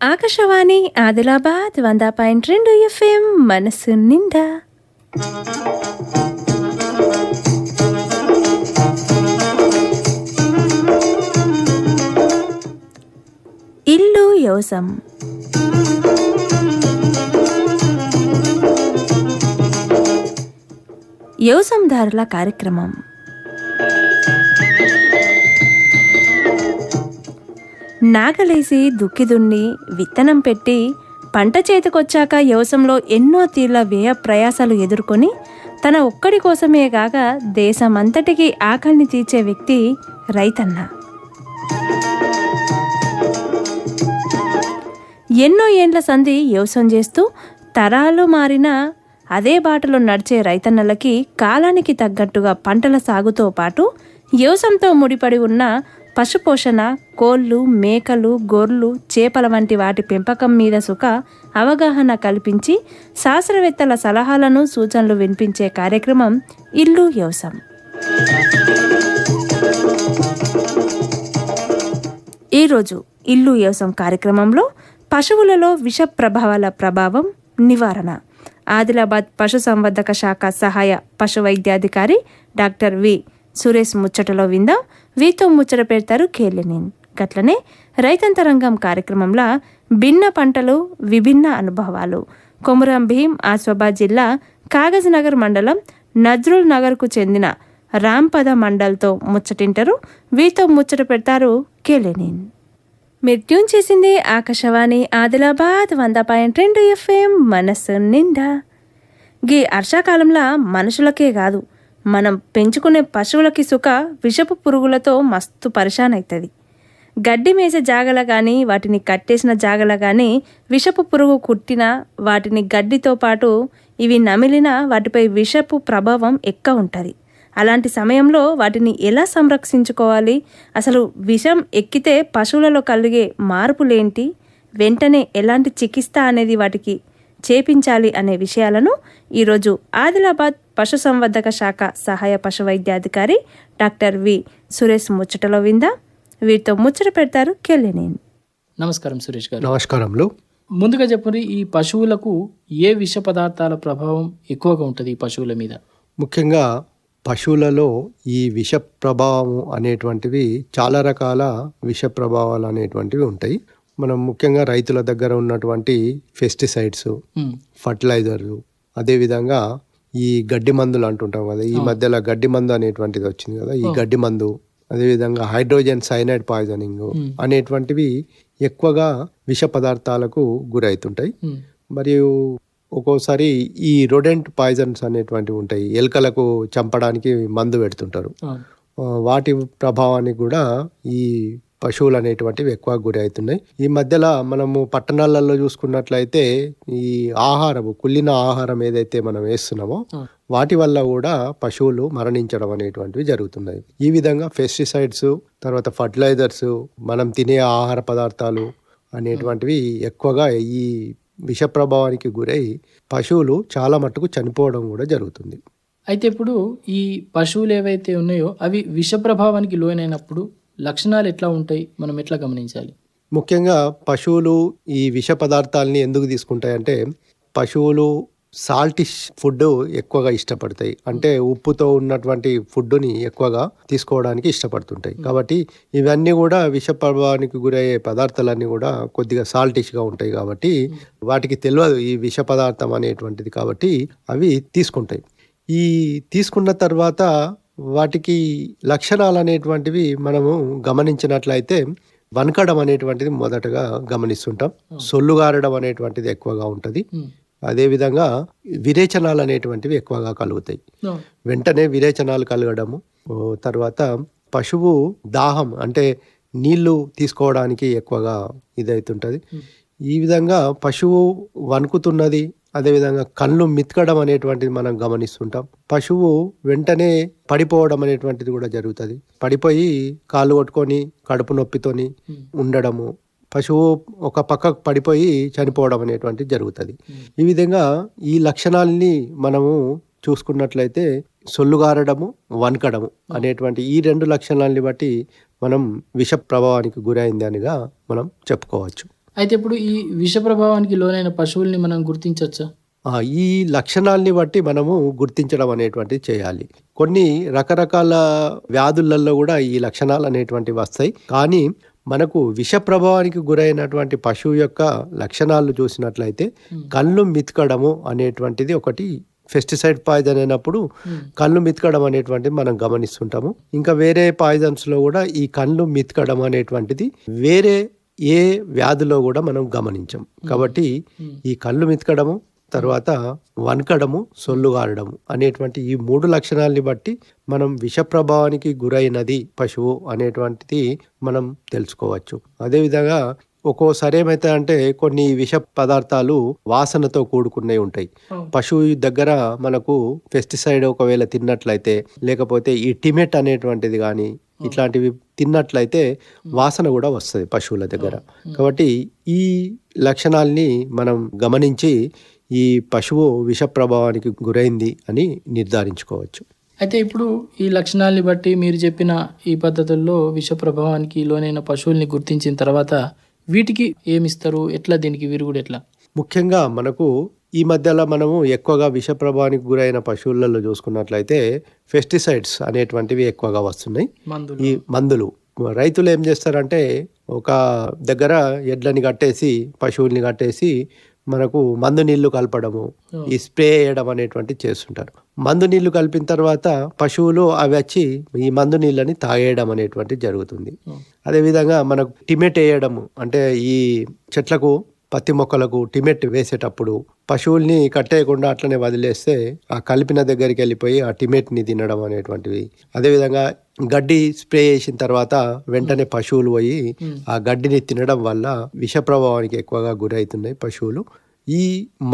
ఆకాశవాణి ఆదిలాబాద్ వంద పాయింట్ రెండు ఎఫ్ఎం మనసు నిండా. ఇల్లు యోసం. యోసందారుల కార్యక్రమం. నాగలేసి దుక్కి దున్ని విత్తనం పెట్టి పంట చేతికొచ్చాక యవసంలో ఎన్నో తీర్ల వ్యయ ప్రయాసాలు ఎదుర్కొని తన ఒక్కడి కోసమే కాక దేశమంతటికి ఆకలిని తీర్చే వ్యక్తి రైతన్న. ఎన్నో ఏండ్ల సంధి వ్యవసాయం చేస్తూ తరాలు మారిన అదే బాటలో నడిచే రైతన్నలకి కాలానికి తగ్గట్టుగా పంటల సాగుతో పాటు వ్యవసాయంతో ముడిపడి ఉన్న పశుపోషణ కోళ్ళు మేకలు గొర్రెలు చేపల వంటి వాటి పెంపకం మీద సుఖ అవగాహన కల్పించి శాస్త్రవేత్తల సలహాలను సూచనలు వినిపించే కార్యక్రమం ఇల్లు వ్యవసాయం. ఈరోజు ఇల్లు వ్యవసాయం కార్యక్రమంలో పశువులలో విష ప్రభావాల ప్రభావం నివారణ. ఆదిలాబాద్ పశు సంవర్ధక శాఖ సహాయ పశు వైద్యాధికారి డాక్టర్ వి. సురేష్ ముచ్చటలో విందాం. వీతో ముచ్చట పెడతారు కేలినేన్. గట్లనే రైతంతరంగం కార్యక్రమంలో భిన్న పంటలు విభిన్న అనుభవాలు. కొమురం భీం ఆస్వాబాద్ జిల్లా కాగజ్ నగర్ మండలం నజ్రుల్ నగర్కు చెందిన రాంపద మండల్తో ముచ్చటింటారు. వీతో ముచ్చట పెడతారు కేలెనిన్. మీరు ట్యూన్ చేసింది ఆకాశవాణి ఆదిలాబాద్ వంద పాయింట్ రెండు ఎఫ్ఎం మనస్సు నిండా. గీ వర్షాకాలంలో మనుషులకే కాదు మనం పెంచుకునే పశువులకి సుఖ విషపు పురుగులతో మస్తు పరిశాన్ అవుతుంది గడ్డి మేసే జాగల కానీ వాటిని కట్టేసిన జాగల కానీ విషపు పురుగు కుట్టినా వాటిని గడ్డితో పాటు ఇవి నమిలినా వాటిపై విషపు ప్రభావం ఎక్కువ ఉంటుంది. అలాంటి సమయంలో వాటిని ఎలా సంరక్షించుకోవాలి? అసలు విషం ఎక్కితే పశువులలో కలిగే మార్పులేంటి? వెంటనే ఎలాంటి చికిత్స అనేది వాటికి చేపించాలి అనే విషయాలను ఈరోజు ఆదిలాబాద్ పశు సంవర్ధక శాఖ సహాయ పశు వైద్యాధికారి డాక్టర్ వి సురేష్ ముచ్చటలో విందా. వీరితో ముచ్చట పెడతారు కెళ్ళినేని నమస్కారం సురేష్ గారు. నమస్కారంలో ముందుగా చెప్పండి ఈ పశువులకు ఏ విష పదార్థాల ప్రభావం ఎక్కువగా ఉంటుంది ఈ పశువుల మీద? ముఖ్యంగా పశువులలో ఈ విష ప్రభావం అనేటువంటివి చాలా రకాల విష ప్రభావాలు అనేటువంటివి ఉంటాయి. మనం ముఖ్యంగా రైతుల దగ్గర ఉన్నటువంటి పెస్టిసైడ్స్ ఫర్టిలైజర్లు అదేవిధంగా ఈ గడ్డి మందులు అంటుంటాం కదా ఈ మధ్యలో గడ్డి మందు అనేటువంటిది వచ్చింది కదా ఈ గడ్డి మందు అదేవిధంగా హైడ్రోజన్ సైనైడ్ పాయిజనింగ్ అనేటువంటివి ఎక్కువగా విష పదార్థాలకు గురవుతుంటాయి ఉమ్, మరియు ఒక్కోసారి ఈ రొడెంట్ పాయిజన్స్ అనేటువంటివి ఉంటాయి ఎలుకలకు చంపడానికి మందు పెడుతుంటారు. ఆ, వాటి ప్రభావానికి కూడా ఈ పశువులు అనేటువంటివి ఎక్కువ గురి అవుతున్నాయి ఈ మధ్యలో మనము పట్టణాలలో చూసుకున్నట్లయితే ఈ ఆహారము కుళ్ళిన ఆహారం ఏదైతే మనం వేస్తున్నామో. వాటి వల్ల కూడా పశువులు మరణించడం అనేటువంటివి జరుగుతున్నాయి. ఈ విధంగా పెస్టిసైడ్స్ తర్వాత ఫర్టిలైజర్స్ మనం తినే ఆహార పదార్థాలు అనేటువంటివి ఎక్కువగా ఈ విష ప్రభావానికి గురై పశువులు చాలా మట్టుకు చనిపోవడం కూడా జరుగుతుంది. అయితే ఇప్పుడు ఈ పశువులు ఏవైతే ఉన్నాయో అవి విష ప్రభావానికి లోనైనప్పుడు లక్షణాలు ఎట్లా ఉంటాయి? మనం ఎట్లా గమనించాలి? ముఖ్యంగా పశువులు ఈ విష పదార్థాలని ఎందుకు తీసుకుంటాయంటే పశువులు సాల్టిష్ ఫుడ్ ఎక్కువగా ఇష్టపడతాయి. అంటే ఉప్పుతో ఉన్నటువంటి ఫుడ్ని ఎక్కువగా తీసుకోవడానికి ఇష్టపడుతుంటాయి. కాబట్టి ఇవన్నీ కూడా విష ప్రభావానికి గురయ్యే పదార్థాలన్నీ కూడా కొద్దిగా సాల్టిష్గా ఉంటాయి కాబట్టి వాటికి తెలియదు ఈ విష పదార్థం అనేటువంటిది కాబట్టి అవి తీసుకుంటాయి. ఈ తీసుకున్న తర్వాత వాటికి లక్షణాలు అనేటువంటివి మనము గమనించినట్లయితే వనకడం అనేటువంటిది మొదటగా గమనిస్తుంటాం. సొల్లు గారడం అనేటువంటిది ఎక్కువగా ఉంటుంది. అదేవిధంగా విరేచనాలు అనేటువంటివి ఎక్కువగా కలుగుతాయి. వెంటనే విరేచనాలు కలగడము తర్వాత పశువు దాహం అంటే నీళ్ళు తీసుకోవడానికి ఎక్కువగా ఇదవుతుంటది ఈ విధంగా పశువు వణుకుతున్నది అదేవిధంగా కళ్ళు మితకడం అనేటువంటిది మనం గమనిస్తుంటాం. పశువు వెంటనే పడిపోవడం అనేటువంటిది కూడా జరుగుతుంది. పడిపోయి కాళ్ళు కొట్టుకొని కడుపు నొప్పితోని ఉండడము పశువు ఒక పక్కకు పడిపోయి చనిపోవడం అనేటువంటిది జరుగుతుంది. ఈ విధంగా ఈ లక్షణాలని మనము చూసుకున్నట్లయితే సొల్లుగారడము వనకడము అనేటువంటి ఈ రెండు లక్షణాలని బట్టి మనం విష ప్రభావానికి గురైంది అనిగా మనం చెప్పుకోవచ్చు. అయితే ఇప్పుడు ఈ విష ప్రభావానికి లోనైన పశువుల్ని మనం గుర్తించవచ్చా ఈ లక్షణాల్ని బట్టి మనము గుర్తించడం అనేటువంటిది చేయాలి. కొన్ని రకరకాల వ్యాధులలో కూడా ఈ లక్షణాలు అనేటువంటివి వస్తాయి. కానీ మనకు విష ప్రభావానికి గురైనటువంటి పశువు యొక్క లక్షణాలు చూసినట్లయితే కళ్ళు మితకడము అనేటువంటిది ఒకటి. పెస్టిసైడ్ పాయిజన్ అయినప్పుడు కళ్ళు మితకడం అనేటువంటిది మనం గమనిస్తుంటాము. ఇంకా వేరే పాయిజన్స్లో కూడా ఈ కళ్ళు మితకడం అనేటువంటిది వేరే ఏ వ్యాధిలో కూడా మనం గమనించం. కాబట్టి ఈ కళ్ళు మితకడము తర్వాత వనకడము సొల్లుగారడము అనేటువంటి ఈ మూడు లక్షణాలని బట్టి మనం విష ప్రభావానికి గురైనది పశువు అనేటువంటిది మనం తెలుసుకోవచ్చు. అదేవిధంగా ఒక్కోసారి ఏమైతే అంటే కొన్ని విష పదార్థాలు వాసనతో కూడుకున్నవి ఉంటాయి. పశువు దగ్గర మనకు పెస్టిసైడ్ ఒకవేళ తిన్నట్లయితే లేకపోతే ఈ టిమెట్ అనేటువంటిది కానీ ఇట్లాంటివి తిన్నట్లయితే వాసన కూడా వస్తుంది పశువుల దగ్గర. కాబట్టి ఈ లక్షణాల్ని మనం గమనించి ఈ పశువు విష ప్రభావానికి గురైంది అని నిర్ధారించుకోవచ్చు. అయితే ఇప్పుడు ఈ లక్షణాలని బట్టి మీరు చెప్పిన ఈ పద్ధతుల్లో విష ప్రభావానికి లోనైన పశువుల్ని గుర్తించిన తర్వాత వీటికి ఏమిస్తారు? ఎట్లా దీనికి విరుగుడు ఎట్లా? ముఖ్యంగా మనకు ఈ మధ్యలో మనము ఎక్కువగా విష ప్రభావానికి గురైన పశువులలో చూసుకున్నట్లయితే పెస్టిసైడ్స్ అనేటువంటివి ఎక్కువగా వస్తున్నాయి. ఈ మందులు. రైతులు ఏం చేస్తారంటే ఒక దగ్గర ఎడ్లని కట్టేసి పశువుల్ని కట్టేసి మనకు మందు నీళ్ళు కలపడము ఈ స్ప్రే చేయడం అనేటువంటి చేస్తుంటారు. మందు నీళ్ళు కలిపిన తర్వాత పశువులు అవి వచ్చి ఈ మందు నీళ్ళని తాగేయడం అనేటువంటి జరుగుతుంది. అదేవిధంగా మనకు టిమెట్ వేయడము అంటే ఈ చెట్లకు పత్తి మొక్కలకు టిమెట్ వేసేటప్పుడు పశువుల్ని కట్టేయకుండా అట్లనే వదిలేస్తే ఆ కలిపిన దగ్గరికి వెళ్ళిపోయి ఆ టిమెట్ని తినడం అనేటువంటివి. అదేవిధంగా గడ్డి స్ప్రే చేసిన తర్వాత వెంటనే పశువులు పోయి ఆ గడ్డిని తినడం వల్ల విష ప్రభావానికి ఎక్కువగా గురవుతున్నాయి పశువులు. ఈ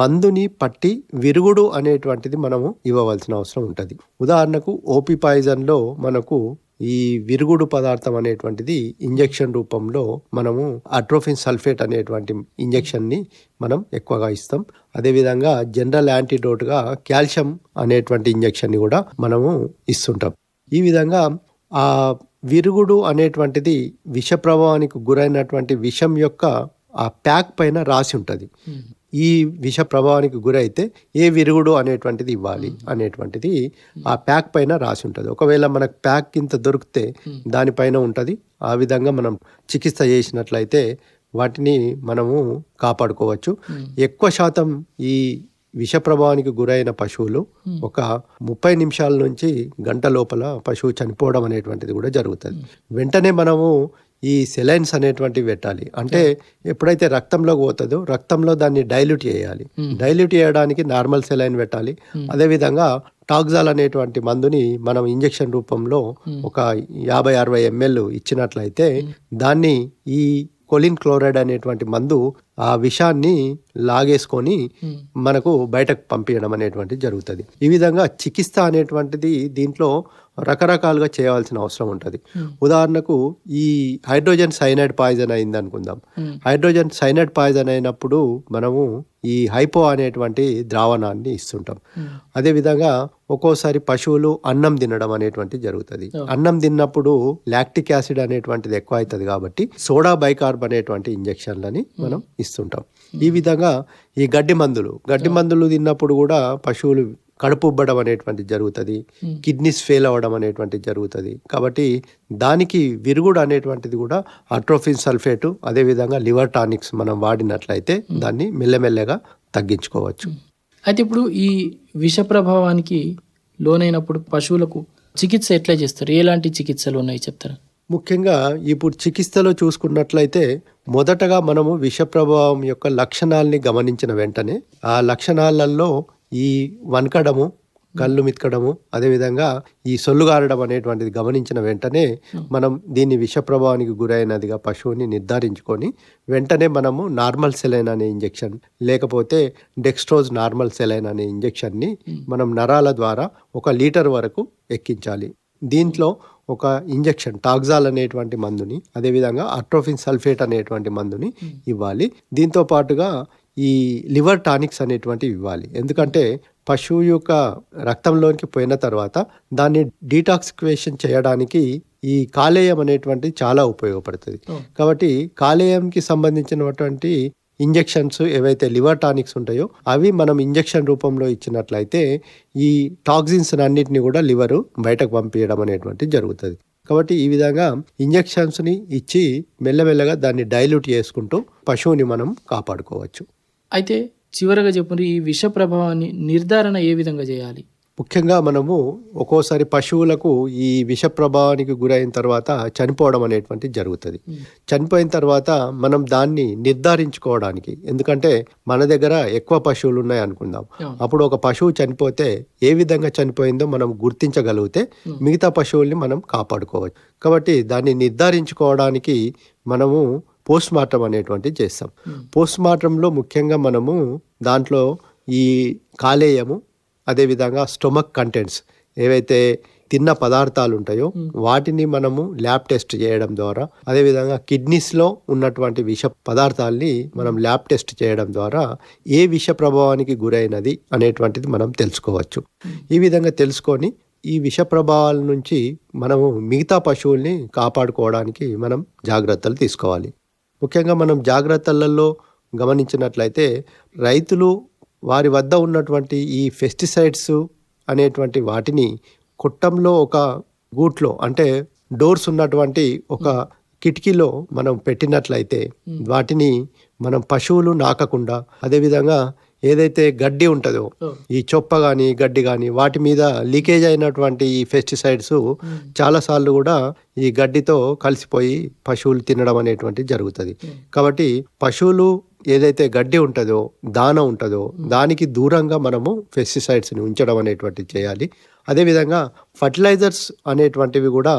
మందుని పట్టి విరుగుడు అనేటువంటిది మనము ఇవ్వవలసిన అవసరం ఉంటుంది. ఉదాహరణకు ఓపీ పాయిజన్లో మనకు ఈ విరుగుడు పదార్థం అనేటువంటిది ఇంజెక్షన్ రూపంలో మనము అట్రోఫిన్ సల్ఫేట్ అనేటువంటి ఇంజెక్షన్ని మనం ఎక్కువగా ఇస్తాం. అదేవిధంగా జనరల్ యాంటీడోట్గా కాల్షియం అనేటువంటి ఇంజెక్షన్ని కూడా మనము ఇస్తుంటాం. ఈ విధంగా ఆ విరుగుడు అనేటువంటిది విష ప్రభావానికి గురైనటువంటి విషం యొక్క ఆ ప్యాక్ పైన రాసి ఉంటుంది. ఈ విష ప్రభావానికి గురైతే ఏ విరుగుడు అనేటువంటిది ఇవ్వాలి అనేటువంటిది ఆ ప్యాక్ పైన రాసి ఉంటుంది. ఒకవేళ మనకు ప్యాక్ ఇంత దొరికితే దానిపైన ఉంటుంది. ఆ విధంగా మనం చికిత్స చేసినట్లయితే వాటిని మనము కాపాడుకోవచ్చు. ఎక్కువ శాతం ఈ విష ప్రభావానికి గురైన పశువులు ఒక ముప్పై నిమిషాల నుంచి గంట లోపల పశువు చనిపోవడం అనేటువంటిది కూడా జరుగుతుంది. వెంటనే మనము ఈ సెలైన్స్ అనేటువంటివి పెట్టాలి. అంటే ఎప్పుడైతే రక్తంలోకి పోతుందో రక్తంలో దాన్ని డైల్యూట్ చేయాలి. డైల్యూట్ చేయడానికి నార్మల్ సెలైన్ పెట్టాలి. అదేవిధంగా టాక్జాల్ అనేటువంటి మందుని మనం ఇంజెక్షన్ రూపంలో ఒక యాభై అరవై ఎంఎల్ ఇచ్చినట్లయితే దాన్ని ఈ కొలిన్ క్లోరైడ్ అనేటువంటి మందు ఆ విషాన్ని లాగేసుకొని మనకు బయటకు పంపించడం అనేటువంటిది జరుగుతుంది. ఈ విధంగా చికిత్స అనేటువంటిది దీంట్లో రకరకాలుగా చేయవలసిన అవసరం ఉంటుంది. ఉదాహరణకు ఈ హైడ్రోజన్ సైనైడ్ పాయిజన్ అయింది అనుకుందాం హైడ్రోజన్ సైనైడ్ పాయిజన్ అయినప్పుడు మనము ఈ హైపో అనేటువంటి ద్రావణాన్ని ఇస్తుంటాం. అదేవిధంగా ఒక్కోసారి పశువులు అన్నం తినడం అనేటువంటి జరుగుతుంది. అన్నం తిన్నప్పుడు లాక్టిక్ యాసిడ్ అనేటువంటిది ఎక్కువ అవుతుంది కాబట్టి సోడా బైకార్బ్ అనేటువంటి ఇంజెక్షన్లని మనం ఇస్తుంటాం. ఈ విధంగా ఈ గడ్డి మందులు గడ్డి మందులు తిన్నప్పుడు కూడా పశువులు కడుపు ఉబ్బడం అనేటువంటిది జరుగుతుంది కిడ్నీస్ ఫెయిల్ అవ్వడం అనేటువంటిది జరుగుతుంది. కాబట్టి దానికి విరుగుడు అనేటువంటిది కూడా అట్రోఫిన్ సల్ఫేటు అదేవిధంగా లివర్ టానిక్స్ మనం వాడినట్లయితే దాన్ని మెల్లమెల్లగా తగ్గించుకోవచ్చు. అయితే ఇప్పుడు ఈ విష ప్రభావానికి లోనైనప్పుడు పశువులకు చికిత్స ఎట్లా చేస్తారు? ఎలాంటి చికిత్సలు ఉన్నాయి చెప్తారా? ముఖ్యంగా ఇప్పుడు చికిత్సలో చూసుకున్నట్లయితే మొదటగా మనము విష ప్రభావం యొక్క లక్షణాలని గమనించిన వెంటనే ఆ లక్షణాలలో ఈ వనకడము కళ్ళు మితకడము అదేవిధంగా ఈ సొల్లుగారడం అనేటువంటిది గమనించిన వెంటనే మనం దీన్ని విష ప్రభావానికి గురైనదిగా పశువుని నిర్ధారించుకొని వెంటనే మనము నార్మల్ సెలైన్ అనే ఇంజెక్షన్ లేకపోతే డెక్స్ట్రోజ్ నార్మల్ సెలైన్ అనే ఇంజెక్షన్ని మనం నరాల ద్వారా ఒక లీటర్ వరకు ఎక్కించాలి. దీంట్లో ఒక ఇంజెక్షన్ టాక్జాల్ అనేటువంటి మందుని అదేవిధంగా అట్రోఫిన్ సల్ఫేట్ అనేటువంటి మందుని ఇవ్వాలి. దీంతో పాటుగా ఈ లివర్ టానిక్స్ అనేటువంటివి ఇవ్వాలి. ఎందుకంటే పశువు యొక్క రక్తంలోనికి పోయిన తర్వాత దాన్ని డీటాక్సిఫికేషన్ చేయడానికి ఈ కాలేయం అనేటువంటి చాలా ఉపయోగపడుతుంది. కాబట్టి కాలేయంకి సంబంధించినటువంటి ఇంజెక్షన్స్ ఏవైతే లివర్ టానిక్స్ ఉంటాయో అవి మనం ఇంజెక్షన్ రూపంలో ఇచ్చినట్లయితే ఈ టాక్సిన్స్ అన్నిటిని కూడా లివర్ బయటకు పంపించడం అనేటువంటి జరుగుతుంది. కాబట్టి ఈ విధంగా ఇంజెక్షన్స్ని ఇచ్చి మెల్లమెల్లగా దాన్ని డైల్యూట్ చేసుకుంటూ పశువుని మనం కాపాడుకోవచ్చు. అయితే చివరగా చెప్పండి ఈ విష ప్రభావాన్ని నిర్ధారణ ఏ విధంగా చేయాలి? ముఖ్యంగా మనము ఒక్కోసారి పశువులకు ఈ విష ప్రభావానికి గురైన తర్వాత చనిపోవడం అనేటువంటి జరుగుతుంది. చనిపోయిన తర్వాత మనం దాన్ని నిర్ధారించుకోవడానికి ఎందుకంటే మన దగ్గర ఎక్కువ పశువులు ఉన్నాయి అనుకుందాం. అప్పుడు ఒక పశువు చనిపోతే ఏ విధంగా చనిపోయిందో మనం గుర్తించగలిగితే మిగతా పశువుల్ని మనం కాపాడుకోవచ్చు. కాబట్టి దాన్ని నిర్ధారించుకోవడానికి మనము పోస్ట్ మార్టం అనేటువంటి చేస్తాం. పోస్ట్ మార్టంలో ముఖ్యంగా మనము దాంట్లో ఈ కాలేయము అదేవిధంగా స్టొమక్ కంటెంట్స్ ఏవైతే తిన్న పదార్థాలు ఉంటాయో వాటిని మనము ల్యాబ్ టెస్ట్ చేయడం ద్వారా అదేవిధంగా కిడ్నీస్లో ఉన్నటువంటి విష పదార్థాల్ని మనం ల్యాబ్ టెస్ట్ చేయడం ద్వారా ఏ విష ప్రభావానికి గురైనది అనేటువంటిది మనం తెలుసుకోవచ్చు. ఈ విధంగా తెలుసుకొని ఈ విష ప్రభావాల నుంచి మనము మిగతా పశువుల్ని కాపాడుకోవడానికి మనం జాగ్రత్తలు తీసుకోవాలి. ముఖ్యంగా మనం జాగ్రత్తలలో గమనించినట్లయితే రైతులు వారి వద్ద ఉన్నటువంటి ఈ పెస్టిసైడ్స్ అనేటువంటి వాటిని కుట్టంలో ఒక గూట్లో అంటే డోర్స్ ఉన్నటువంటి ఒక కిటికీలో మనం పెట్టినట్లయితే వాటిని మనం పశువులు నాకకుండా అదేవిధంగా ఏదైతే గడ్డి ఉంటుందో ఈ చొప్ప కానీ గడ్డి కానీ వాటి మీద లీకేజ్ అయినటువంటి ఈ పెస్టిసైడ్స్ చాలాసార్లు కూడా ఈ గడ్డితో కలిసిపోయి పశువులు తినడం అనేటువంటి జరుగుతుంది. కాబట్టి పశువులు ఏదైతే గడ్డి ఉంటుందో దాన ఉంటుందో దానికి దూరంగా మనము పెస్టిసైడ్స్ని ఉంచడం అనేటువంటిది చేయాలి. అదేవిధంగా ఫర్టిలైజర్స్ అనేటువంటివి కూడా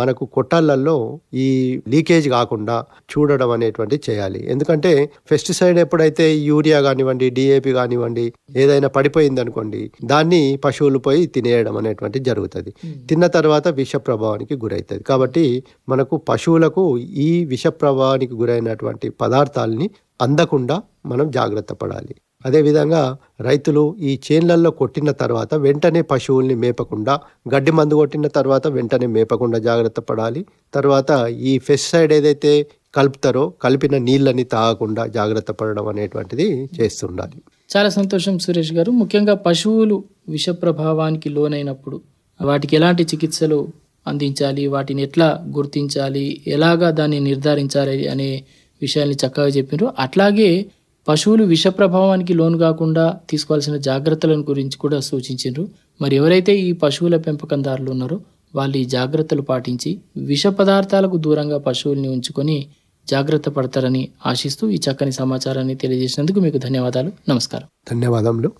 మనకు కొట్టాలల్లో ఈ లీకేజ్ కాకుండా చూడడం అనేటువంటి చేయాలి. ఎందుకంటే పెస్టిసైడ్ ఎప్పుడైతే యూరియా కానివ్వండి డిఏపి కానివ్వండి ఏదైనా పడిపోయింది అనుకోండి దాన్ని పశువులు పోయి తినేయడం అనేటువంటి జరుగుతుంది. తిన్న తర్వాత విష ప్రభావానికి గురవుతుంది. కాబట్టి మనకు పశువులకు ఈ విష ప్రభావానికి గురైనటువంటి పదార్థాలని అందకుండా మనం జాగ్రత్త పడాలి. అదేవిధంగా రైతులు ఈ చేన్లల్లో కొట్టిన తర్వాత వెంటనే పశువుల్ని మేపకుండా గడ్డి మందు కొట్టిన తర్వాత వెంటనే మేపకుండా జాగ్రత్త పడాలి. తర్వాత ఈ పెస్టిసైడ్ ఏదైతే కలుపుతారో కలిపిన నీళ్ళని తాగకుండా జాగ్రత్త పడడం అనేటువంటిది చేస్తుండాలి. చాలా సంతోషం సురేష్ గారు. ముఖ్యంగా పశువులు విష ప్రభావానికి లోనైనప్పుడు వాటికి ఎలాంటి చికిత్సలు అందించాలి? వాటిని ఎట్లా గుర్తించాలి? ఎలాగా దాన్ని నిర్ధారించాలి? అనే విషయాల్ని చక్కగా చెప్పినారు. అట్లాగే పశువులు విష ప్రభావానికి లోను కాకుండా తీసుకోవాల్సిన జాగ్రత్తలను గురించి కూడా సూచించారు మరి ఎవరైతే ఈ పశువుల పెంపకందారులు ఉన్నారో వాళ్ళు ఈ జాగ్రత్తలు పాటించి విష పదార్థాలకు దూరంగా పశువుల్ని ఉంచుకొని జాగ్రత్త పడతారని ఆశిస్తూ ఈ చక్కని సమాచారాన్ని తెలియజేసినందుకు మీకు ధన్యవాదాలు. నమస్కారం. ధన్యవాదములు.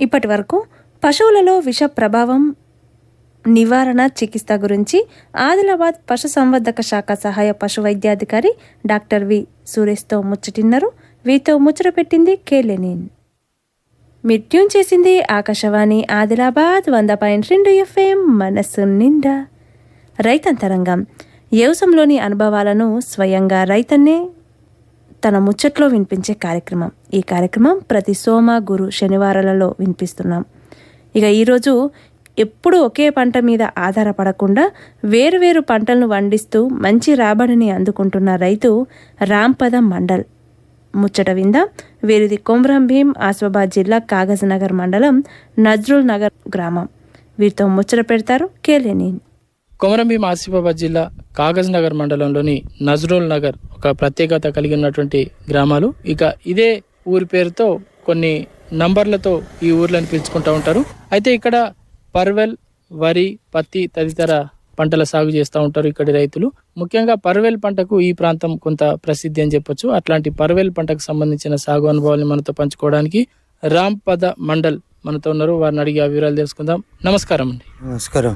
ఇప్పటి వరకు పశువులలో విష ప్రభావం నివారణ చికిత్స గురించి ఆదిలాబాద్ పశు సంవర్ధక శాఖ సహాయ పశు వైద్యాధికారి డాక్టర్ వి సురేష్తో ముచ్చటిన్నారు. వీతో ముచ్చట పెట్టింది కే మీరు ట్యూన్ చేసింది ఆకాశవాణి ఆదిలాబాద్ వంద పాయింట్ రెండు ఎఫ్ఎం మనస్సు నిండా. రైతంతరంగం. వ్యవసాయంలోని అనుభవాలను స్వయంగా రైతన్నే తన ముచ్చట్లో వినిపించే కార్యక్రమం. ఈ కార్యక్రమం ప్రతి సోమ గురు శనివారాలలో వినిపిస్తున్నాం. ఇక ఈరోజు ఎప్పుడు ఒకే పంట మీద ఆధారపడకుండా వేరువేరు పంటలను వండిస్తూ మంచి రాబడిని అందుకుంటున్న రైతు రాంపదం మండల్. ముచ్చట వింద. వీరిది కొమ్రం భీం ఆసిఫాబాద్ జిల్లా కాగజ్ నగర్ మండలం నజ్రుల్ నగర్ గ్రామం. వీరితో ముచ్చట పెడతారు కేలేని కొమరంభీం ఆసిఫాబాద్ జిల్లా కాగజ్ నగర్ మండలంలోని నజ్రోల్ నగర్ ఒక ప్రత్యేకత కలిగి ఉన్నటువంటి గ్రామాలు. ఇక ఇదే ఊరి పేరుతో కొన్ని నంబర్లతో ఈ ఊర్లను పిలుచుకుంటూ ఉంటారు. అయితే ఇక్కడ పర్వెల్ వరి పత్తి తదితర పంటల సాగు చేస్తూ ఉంటారు ఇక్కడి రైతులు. ముఖ్యంగా పర్వెల్ పంటకు ఈ ప్రాంతం కొంత ప్రసిద్ధి అని చెప్పొచ్చు. అట్లాంటి పర్వెల్ పంటకు సంబంధించిన సాగు అనుభవాన్ని మనతో పంచుకోవడానికి రాంపద మండల్ మనతో ఉన్నారు. వారిని అడిగి ఆ వివరాలు తెలుసుకుందాం. నమస్కారం అండి. నమస్కారం.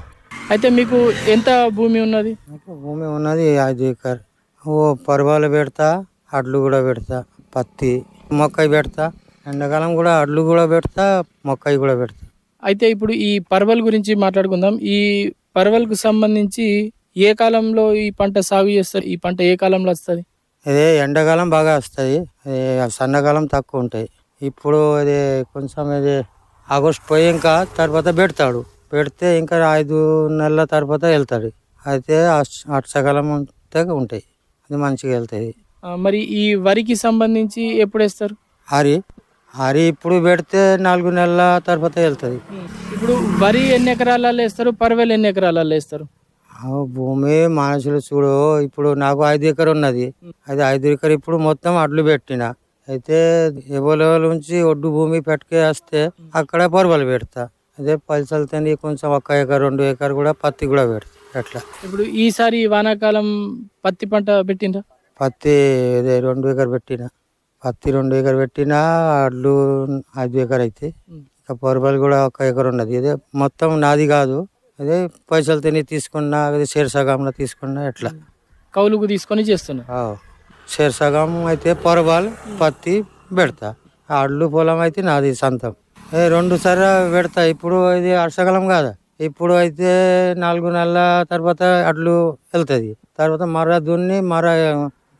అయితే మీకు ఎంత భూమి ఉన్నది? భూమి ఉన్నది ఐదు ఎకర్. ఓ పర్వాలు పెడతా అడ్లు కూడా పెడతా పత్తి మొక్కయి పెడతా ఎండాకాలం కూడా అడ్లు కూడా పెడతా మొక్కయి కూడా పెడతా. అయితే ఇప్పుడు ఈ పర్వల్ గురించి మాట్లాడుకుందాం. ఈ పర్వల్కు సంబంధించి ఏ కాలంలో ఈ పంట సాగు చేస్తారు ఈ పంట ఏ కాలంలో వస్తుంది? ఇదే ఎండాకాలం బాగా వస్తుంది. సన్నకాలం తక్కువ ఉంటాయి. ఇప్పుడు ఇది కొంచెం ఇది ఆగస్ట్ పోయి ఇంకా తర్వాత పెడతాడు. పెడితే ఇంకా ఐదు నెలల తర్వాత వెళ్తాడు. అయితే వర్షాకాలం ఉంటే ఉంటాయి. అది మంచిగా వెళ్తాయి. మరి ఈ వరికి సంబంధించి ఎప్పుడు వేస్తారు? హరి హరి ఇప్పుడు పెడితే నాలుగు నెలల తర్వాత వెళ్తుంది. ఇప్పుడు వరి ఎన్ని ఎకరాలలో వేస్తారు? పర్వేలు ఎన్ని ఎకరాలలో వేస్తారు? ఆ భూమి మనుషులు చూడు ఇప్పుడు నాకు ఐదు ఎకర్ ఉన్నది. అది ఐదు ఎకర్ ఇప్పుడు మొత్తం అడ్లు పెట్టిన. అయితే ఎవరెవరి నుంచి ఒడ్డు భూమి పెట్టుకే వస్తే అక్కడ పొరవలు పెడతా. అదే పైసలు తిని కొంచెం ఒక ఎకర్ రెండు ఎకర్ కూడా పత్తి కూడా పెడతా. అట్లా. ఇప్పుడు ఈసారి వానాకాలం పత్తి పంట పెట్టిండ్రా? పత్తి అదే రెండు ఎకర్ పెట్టిన. పత్తి రెండు ఎకర్ పెట్టిన అడ్లు ఐదు ఎకర్ అయితే. ఇక కూడా ఒక ఎకర్ ఉన్నది. ఇదే మొత్తం నాది కాదు. అదే పైసలు తిని తీసుకున్నా అదే షేర్ సగంలో తీసుకున్నా ఎట్లా. కౌలుకు తీసుకొని చేస్తున్నా. షేర్ సగం అయితే పొరబాల్ పత్తి పెడతా. అడ్లు పొలం అయితే నాది సొంతం. ఏ రెండు సార్లు పెడతా. ఇప్పుడు ఇది వర్షాకాలం కాదా? ఇప్పుడు అయితే నాలుగు నెలల తర్వాత అడ్లు వెళ్తుంది. తర్వాత మర దున్ని మర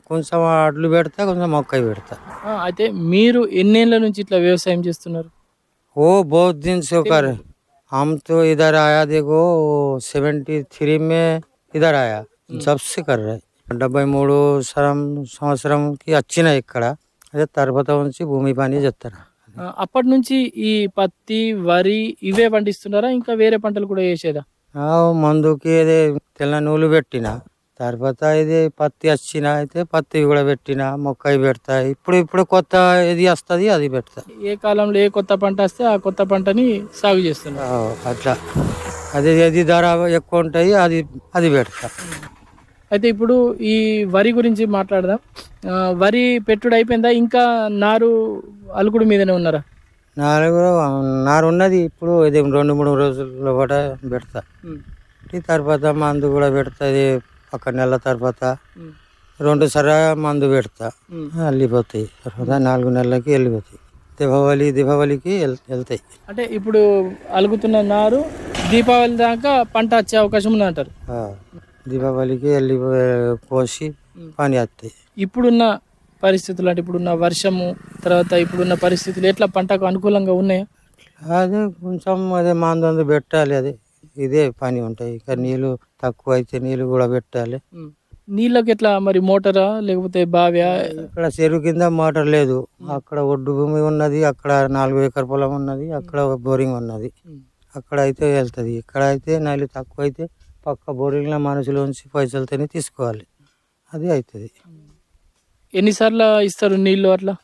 కొంచెం అడ్లు పెడతా కొంచెం మొక్కయి పెడతా ఆ, అయితే మీరు ఎన్నేళ్ల నుంచి ఇట్లా వ్యవసాయం చేస్తున్నారు ओ बहुत दिन से होकर हम तो इधर आया देखो सेवेंटी थ्री में इधर आया जब से कर रहे డెబ్బై మూడు సరం సంవత్సరంకి వచ్చిన ఇక్కడ అదే తర్వాత నుంచి భూమి పని చేస్తాను ఆ, అప్పటి నుంచి ఈ పత్తి వరి ఇవే పండిస్తున్నారా ఇంకా వేరే పంటలు కూడా వేసేదా ఆ, మందుకి ఇది తెల్ల నూలు పెట్టిన తర్వాత ఇది పత్తి వచ్చిన అయితే పత్తి కూడా పెట్టిన మొక్కయి పెడతా ఇప్పుడు ఇప్పుడు కొత్త ఇది వస్తుంది అది పెడతా. ఏ కాలంలో ఏ కొత్త పంట వస్తే ఆ కొత్త పంటని సాగు చేస్తున్నారు. ఆ, అట్లా. అది ఏది ధర ఎక్కువ ఉంటాయి అది అది పెడతా. అయితే ఇప్పుడు ఈ వరి గురించి మాట్లాడదాం. వరి పెట్టుడు అయిపోయిందా? ఇంకా నారు అలుకుడు మీదనే ఉన్నారా? నాలుగు నారు ఉన్నది. ఇప్పుడు ఇది రెండు మూడు రోజుల్లో కూడా పెడతా. తర్వాత మందు కూడా పెడతా. ఒక నెల తర్వాత రెండు సర మందు పెడతా. వెళ్ళిపోతాయి. తర్వాత నాలుగు నెలలకి వెళ్ళిపోతాయి. దీపావళి దీపావళికి వెళ్- వెళ్తాయి. అంటే ఇప్పుడు అలుగుతున్న నారు దీపావళి దాకా పంట వచ్చే అవకాశం ఉంది అంటారు దీపావళికి వెళ్ళి కోసి పని వస్తాయి ఇప్పుడున్న పరిస్థితులు అంటే ఇప్పుడున్న వర్షము తర్వాత ఇప్పుడున్న పరిస్థితులు ఎట్లా పంటకు అనుకూలంగా ఉన్నాయా? అదే కొంచెం అదే మందు పెట్టాలి. అదే ఇదే పని ఉంటాయి. ఇంకా నీళ్ళు తక్కువ అయితే నీళ్ళు కూడా పెట్టాలి. నీళ్ళకి ఎట్లా మరి మోటారా? లేకపోతే బావ్యా? ఇక్కడ చెరువు కింద మోటార్ లేదు. అక్కడ ఒడ్డు భూమి ఉన్నది అక్కడ నాలుగు ఎకర్ పొలం ఉన్నది అక్కడ బోరింగ్ ఉన్నది. అక్కడ అయితే వెళ్తుంది. ఇక్కడ అయితే నీళ్ళు తక్కువ అయితే పక్క బోరింగ్లో మనుషులు ఉంచి పైసలతోనే తీసుకోవాలి. అది అవుతుంది ఎన్నిసార్లు ఇస్తారు నీళ్ళు అట్లా?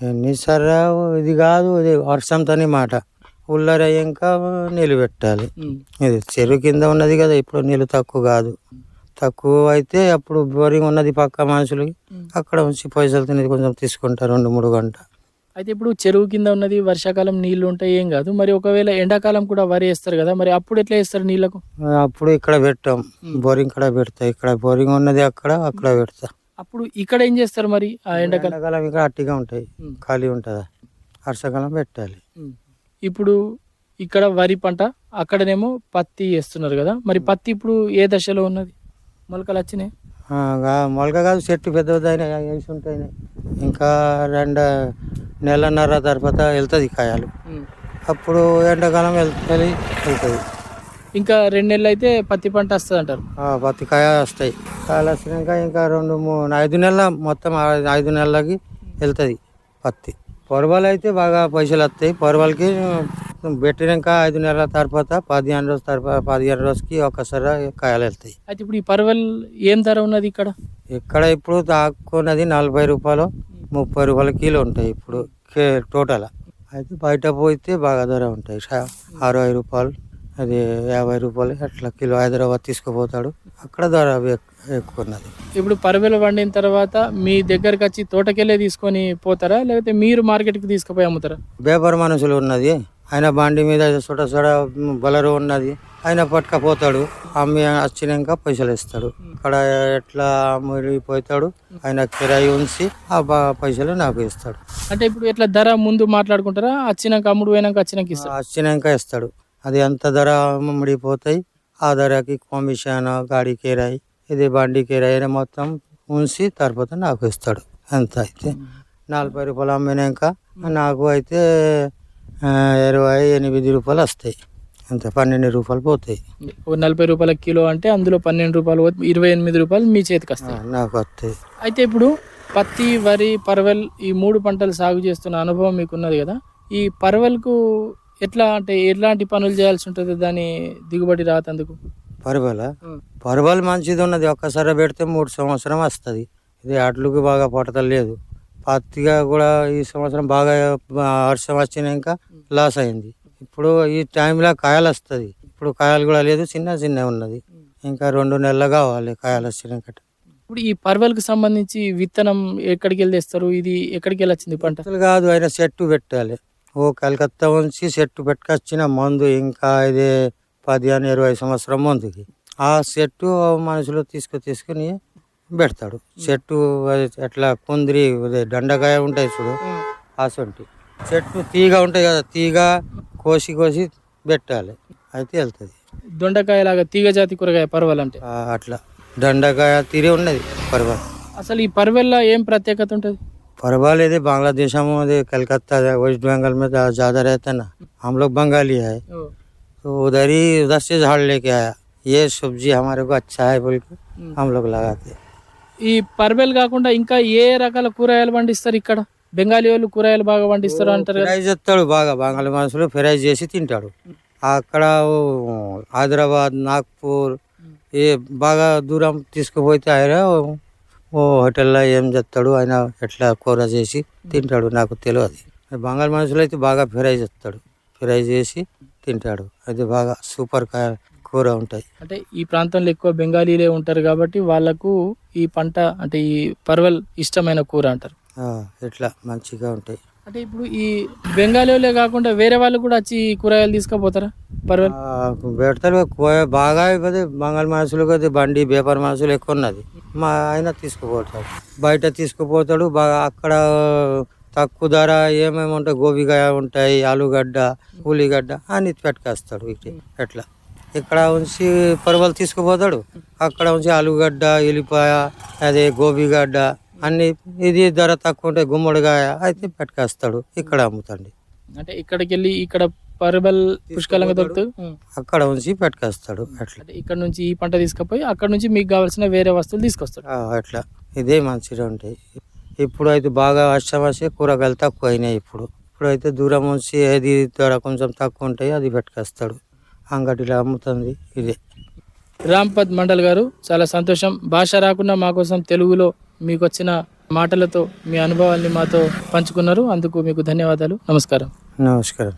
ఎన్నిసార్లు? ఇది కాదు ఇది వర్షంతోని మాట. ఉల్లర ఇంకా నీళ్ళు పెట్టాలి. ఇది చెరువు కింద ఉన్నది కదా ఇప్పుడు నీళ్ళు తక్కువ కాదు. తక్కువ అయితే అప్పుడు బోరింగ్ ఉన్నది పక్క మనుషులకి. అక్కడ ఉంచి పైసలు తినేది కొంచెం తీసుకుంటారు రెండు మూడు గంట. అయితే ఇప్పుడు చెరువు కింద ఉన్నది వర్షాకాలం నీళ్ళు ఉంటాయి ఏం కాదు. మరి ఒకవేళ ఎండాకాలం కూడా వరి వేస్తారు కదా మరి అప్పుడు ఎట్లా వేస్తారు నీళ్ళకు? అప్పుడు ఇక్కడ పెట్టాం. బోరింగ్ ఇక్కడ పెడతా. ఇక్కడ బోరింగ్ ఉన్నది అక్కడ అక్కడ పెడతా. అప్పుడు ఇక్కడ ఏం చేస్తారు మరి ఆ ఎండాకాలం? ఇక్కడ అట్టిగా ఉంటాయి. ఖాళీ ఉంటుందా? వర్షాకాలం పెట్టాలి. ఇప్పుడు ఇక్కడ వరి పంట అక్కడనేమో పత్తి వేస్తున్నారు కదా. మరి పత్తి ఇప్పుడు ఏ దశలో ఉన్నది? మొలకలు వచ్చినాయి? మొలక కాదు చెట్టు పెద్దదైనా వేసి ఉంటాయి ఇంకా రెండు నెలన్నర తర్వాత వెళ్తుంది కాయలు. అప్పుడు ఎండాకాలం వెళ్తుంది వెళ్తుంది. ఇంకా రెండు నెలలు అయితే పత్తి పంట వస్తుంది అంటారు? పత్తి కాయ వస్తాయి. కాయలు వచ్చినాక ఇంకా రెండు మూడు ఐదు నెలల మొత్తం ఐదు నెలలకి వెళ్తుంది పత్తి. పొరవలు అయితే బాగా పైసలు వస్తాయి. పొరవలకి పెట్టినాక ఐదు నెలల తర్వాత పదిహేను రోజు తర్వాత పదిహేను రోజుకి ఒకసారి కాయలు వెళ్తాయి. అయితే ఇప్పుడు ఈ పర్వల్ ఏం ధర ఉన్నది ఇక్కడ? ఇక్కడ ఇప్పుడు దాక్కున్నది నలభై రూపాయలు ముప్పై రూపాయల కిలో ఉంటాయి ఇప్పుడు టోటల్. అయితే బయట పోతే బాగా ధర ఉంటాయి. అరవై రూపాయలు అది యాభై రూపాయలు అట్లా కిలో హైదరాబాద్ తీసుకుపోతాడు. అక్కడ ధర ఎక్- ఎక్కువ ఉన్నది ఇప్పుడు పర్వెలు వండిన తర్వాత మీ దగ్గరకు వచ్చి తోటకెళ్ళే తీసుకొని పోతారా? లేకపోతే మీరు మార్కెట్కి తీసుకుపోయి అమ్ముతారా? బేపర్ మనుషులు ఉన్నది. ఆయన బండి మీద చోట చోట బలరు ఉన్నది. ఆయన పట్టుకపోతాడు. అమ్మి వచ్చినాక పైసలు ఇస్తాడు. అక్కడ ఎట్లా అమ్మిడిపోతాడు ఆయన కిరాయి ఉంచి ఆ పైసలు నాకు ఇస్తాడు. అంటే ఇప్పుడు ఎట్లా ధర ముందు మాట్లాడుకుంటారా? వచ్చినాక అమ్ముడు పోయినాక వచ్చినాక ఇస్తారు వచ్చినాక ఇస్తాడు. అది ఎంత ధర ముడిపోతాయి ఆ ధరకి కమిషన్ గాడి కిరాయి. ఇది బండి కిరాయి అని మొత్తం ఉంచి తర్వాత నాకు ఇస్తాడు. ఎంత అయితే. నలభై రూపాయలు అమ్మినాక నాకు అయితే ఇరవై ఎనిమిది రూపాయలు వస్తాయి. అంతే పన్నెండు రూపాయలు పోతాయి. నలభై రూపాయల కిలో అంటే అందులో పన్నెండు రూపాయలు పోతే ఇరవై ఎనిమిది రూపాయలు మీ చేతికి వస్తాయి. నాకు వస్తాయి. అయితే ఇప్పుడు పత్తి వరి పర్వెల్ ఈ మూడు పంటలు సాగు చేస్తున్న అనుభవం మీకు ఉన్నది కదా. ఈ పర్వెల్కు ఎట్లా అంటే ఎట్లాంటి పనులు చేయాల్సి ఉంటుంది దాని దిగుబడి రాతందుకు? పరవాల? పరవాలు మంచిది ఉన్నది ఒక్కసారి పెడితే మూడు సంవత్సరం వస్తుంది. ఇది అట్లుకి బాగా పడతలేదు పత్తిగా కూడా ఈ సంవత్సరం బాగా వర్షం వచ్చినాక లాస్ అయింది. ఇప్పుడు ఈ టైంలో కాయలు వస్తుంది. ఇప్పుడు కాయలు కూడా లేదు చిన్న చిన్న ఉన్నది. ఇంకా రెండు నెలలు కావాలి కాయలు వచ్చినాక. ఇప్పుడు ఈ పర్వెల్కి సంబంధించి విత్తనం ఎక్కడికి వెళ్ళి తెస్తారు? ఇది ఎక్కడికి వెళ్ళి వచ్చింది పంట? అసలు కాదు ఆయన చెట్టు పెట్టాలి. ఓ కలకత్తా ఉంచి చెట్టు పెట్టుకొచ్చిన మందు ఇంకా ఇదే పదిహేను ఇరవై సంవత్సరం ముందుకి. ఆ చెట్టు మనుషులు తీసుకు తీసుకుని పెడతాడు చెట్టు అది ఎట్లా కుందిరి అదే దండకాయ ఉంటాయి చూడు అసొంటి చెట్టు తీగ ఉంటాయి కదా తీగ కోసి కోసి పెట్టాలి అయితే వెళ్తుంది దొండకాయ లాగా తీగ జాతి కూరగాయ పర్వల్ అంటే ఆ, అట్లా దండకాయ తీరే ఉన్నది పర్వాలేదు అసలు ఈ పర్వెల్లో ఏం ప్రత్యేకత ఉంటుంది परवल यदि बांग्लादेश में यदि कलकत्ता वेस्ट बंगाल में तो ज़्यादा रहता है ना हम लोग बंगाली है तो उधर ही उधर से झाड़ लेके आया ये सब्जी हमारे को अच्छा है बोल के हम लोग लगाते हैं। ఈ పర్వెల్ కాకుండా ఇంకా ఏ రకాల కూరగాయలు పండిస్తారు ఇక్కడ బెంగాలీ వాళ్ళు కూరగాయలు బాగా పండిస్తారు అంటారు కదా ఫ్రై చేస్తాడు బాగా బాంగాళీ మనుషులు ఫ్రై చేసి తింటాడు అక్కడ ఓ హైదరాబాద్ నాగ్పూర్ ఏ బాగా దూరం తీసుకుపోతే ఆయన ఓ హోటల్లో ఏం చేస్తాడు ఆయన ఎట్లా కూర చేసి తింటాడు నాకు తెలియదు బంగాళ మనుషులు అయితే బాగా ఫ్రై చేస్తాడు ఫ్రై చేసి తింటాడు అది బాగా సూపర్ కా- కూర ఉంటాయి. అంటే ఈ ప్రాంతంలో ఎక్కువ బెంగాలీలే ఉంటారు కాబట్టి వాళ్ళకు ఈ పంట అంటే ఈ పర్వల్ ఇష్టమైన కూర అంటారు. ఇట్లా మంచిగా ఉంటాయి. అంటే ఇప్పుడు ఈ బెంగాలీ వాళ్ళే కాకుండా వేరే వాళ్ళు కూడా వచ్చి కూరగాయలు తీసుకుపోతారా? పర్వల్? పెడతారు. బాగా అయిపోతే బంగాళ మనుషులు కొద్ది బండి బేపర్ మనుషులు ఎక్కువ ఉన్నది. మా ఆయన తీసుకుపోతాడు. బయట తీసుకుపోతాడు. బాగా అక్కడ తక్కువ ధర ఏమేమి ఉంటాయి? గోబికాయ ఉంటాయి ఆలుగడ్డ ఉల్లిగడ్డ అని పెట్టుకొస్తాడు ఇటు ఎట్లా? ఇక్కడ ఉంచి పరువలు తీసుకుపోతాడు. అక్కడ ఉంచి ఆలుగడ్డ ఎల్లిపాయ అదే గోబిగడ్డ అన్ని ఇది ధర తక్కువ ఉంటాయి గుమ్మడికాయ అయితే పెట్టుకొస్తాడు ఇక్కడ అమ్ముతాండి. అంటే ఇక్కడికి వెళ్ళి ఇక్కడ పర్వల్ పుష్కలంగా దొరుకుతుంది ఉం. అక్కడ ఉంచి పెట్టుకొస్తాడు అట్లా. అంటే ఇక్కడ నుంచి ఈ పంట తీసుకుపోయి అక్కడ నుంచి మీకు కావాల్సిన వేరే వస్తువులు తీసుకొస్తాడు. అట్లా. ఇదే మంచిగా ఉంటాయి ఇప్పుడు అయితే బాగా వర్షం కూరగాయలు తక్కువ అయినాయి ఇప్పుడు. ఇప్పుడు అయితే దూరం ఉంచి ఏది ధర కొంచెం తక్కువ ఉంటాయి అది పెట్టుకొస్తాడు అంగడిలో అమ్ముతుంది ఇదే. రాంపద్ మండల్ గారు చాలా సంతోషం. భాష రాకుండా మా కోసం తెలుగులో మీకు వచ్చిన మాటలతో మీ అనుభవాల్ని మాతో పంచుకున్నారు. అందుకు మీకు ధన్యవాదాలు. నమస్కారం. నమస్కారం.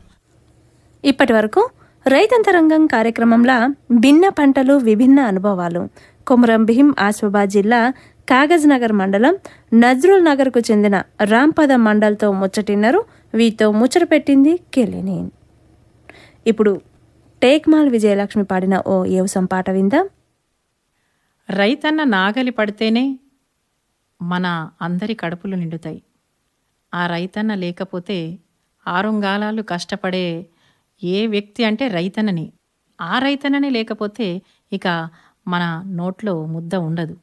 ఇప్పటి వరకు రైతంతరంగం కార్యక్రమంలో భిన్న పంటలు విభిన్న అనుభవాలు. కొమరం భీం ఆసిఫాబాద్ జిల్లా కాగజ్ నగర్ మండలం నజ్రుల్ నగర్కు చెందిన రాంపద మండల్తో ముచ్చటిన్నారు. వీతో ముచ్చట పెట్టింది కెలిని ఇప్పుడు టేక్మాల్ విజయలక్ష్మి పాడిన ఓ ఏవసం పాట విందాం. రైతన్న నాగలి పడితేనే మన అందరి కడుపులు నిండుతాయి. ఆ రైతన్న లేకపోతే ఆరుంగాలాలు కష్టపడే ఏ వ్యక్తి అంటే రైతన్నని ఆ రైతన్ననే లేకపోతే ఇక మన నోట్లో ముద్ద ఉండదు.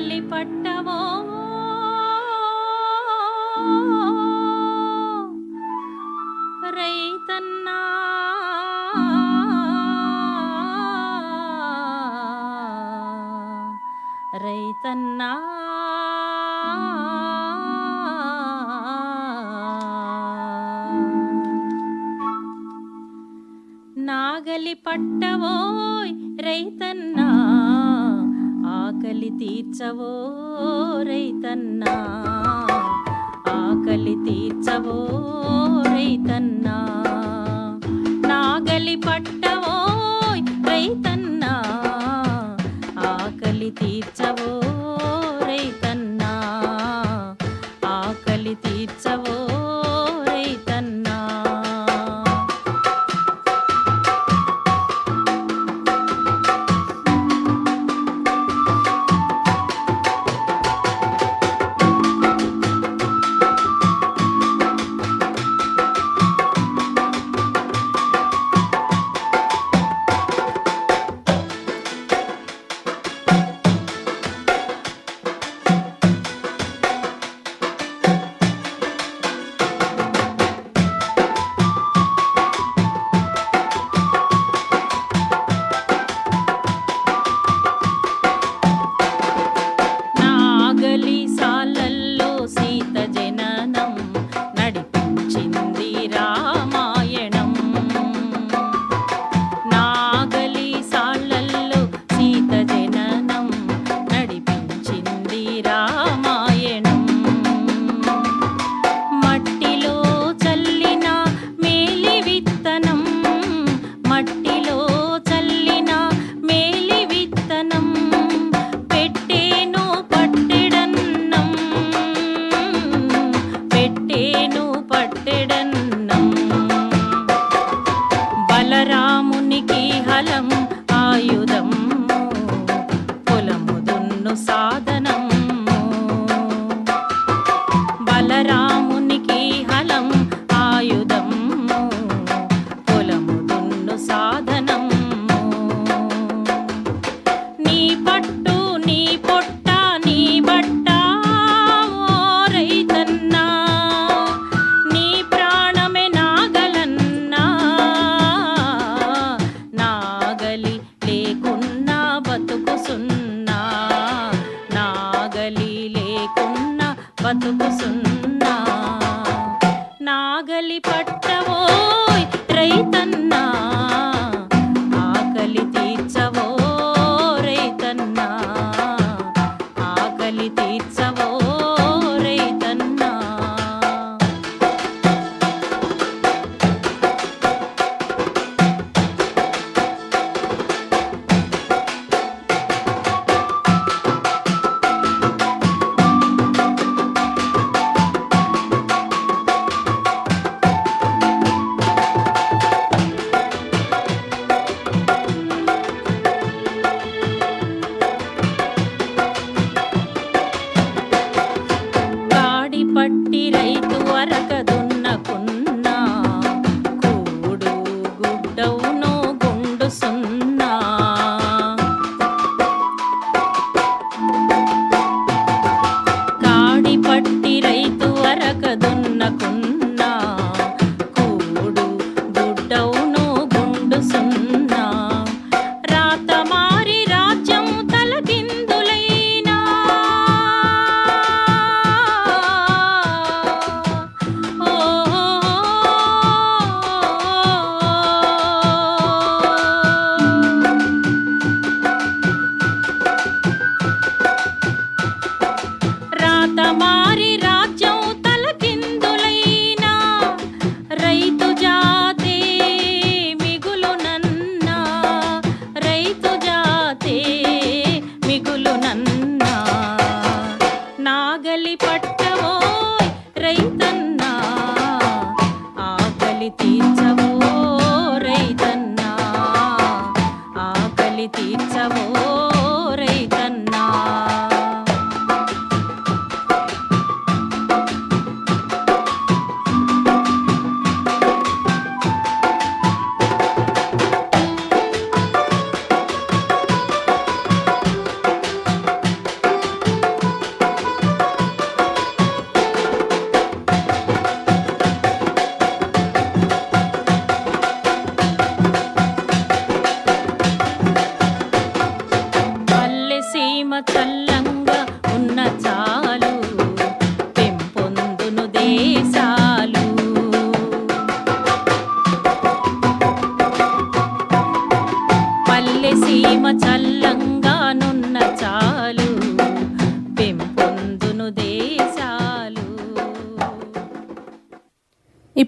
నాగలి పట్టవో. రైతన్నా. రైతన్నా. నాగలి పట్టవోయ్ రైతన్నా. ఆకలి తీర్చవో రైతన్నా? ఆకలి తీర్చవో రైతన్నా? నాగలి పట్టవో రైతన్నా? ఆకలి తీర్చవో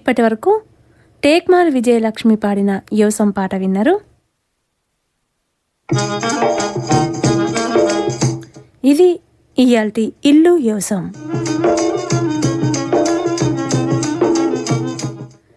ఇప్పటి వరకు టేక్మాల్ విజయలక్ష్మి పాడిన యోసం పాట విన్నారు. ఇది ఇయాల్టి ఇల్లు యోసం.